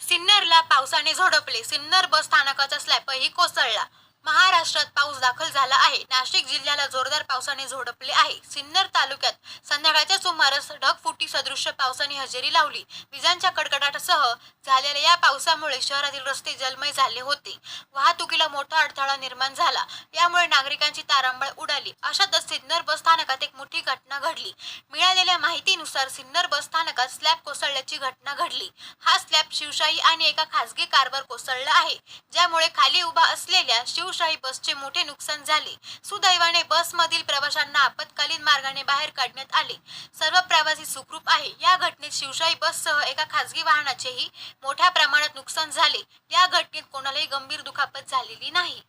सिन्नरला पावसाने झोडपले. सिन्नर बस स्थानकाचा स्लॅपही कोसळला. महाराष्ट्रात पाऊस दाखल झाला आहे. नाशिक जिल्ह्याला जोरदार पावसाने झोडपले आहे. सिन्नर तालुक्यात संध्याकाळच्या सुमारास ढगफुटी सदृश्य पावसाने हजेरी लावली. विजांच्या कडकडाटासह झालेल्या या पावसामुळे शहरातील रस्ते जलमय झाले होते. वाहतुकीला मोठा अडथळा निर्माण झाला. यामुळे नागरिकांची तारांबळ उडाली. अशातच सिन्नर बस स्थानकात एक मोठी घटना घडली. मिळालेल्या माहितीनुसार सिन्नर बस स्थानकात स्लॅब कोसळल्याची घटना घडली. हा स्लॅब शिवशाही आणि एका खासगी कारवर कोसळला आहे. ज्यामुळे खाली उभा असलेल्या शिव शिवशाही बसचे मोठे नुकसान झाले. सुदैवाने बसमधील प्रवाशांना आपत्कालीन मार्गाने बाहेर काढण्यात आले. सर्व प्रवासी सुखरूप आहे. या घटनेत शिवशाही बससह एका खासगी वाहनाचेही मोठ्या प्रमाणात नुकसान झाले. या घटनेत कोणालाही गंभीर दुखापत झालेली नाही.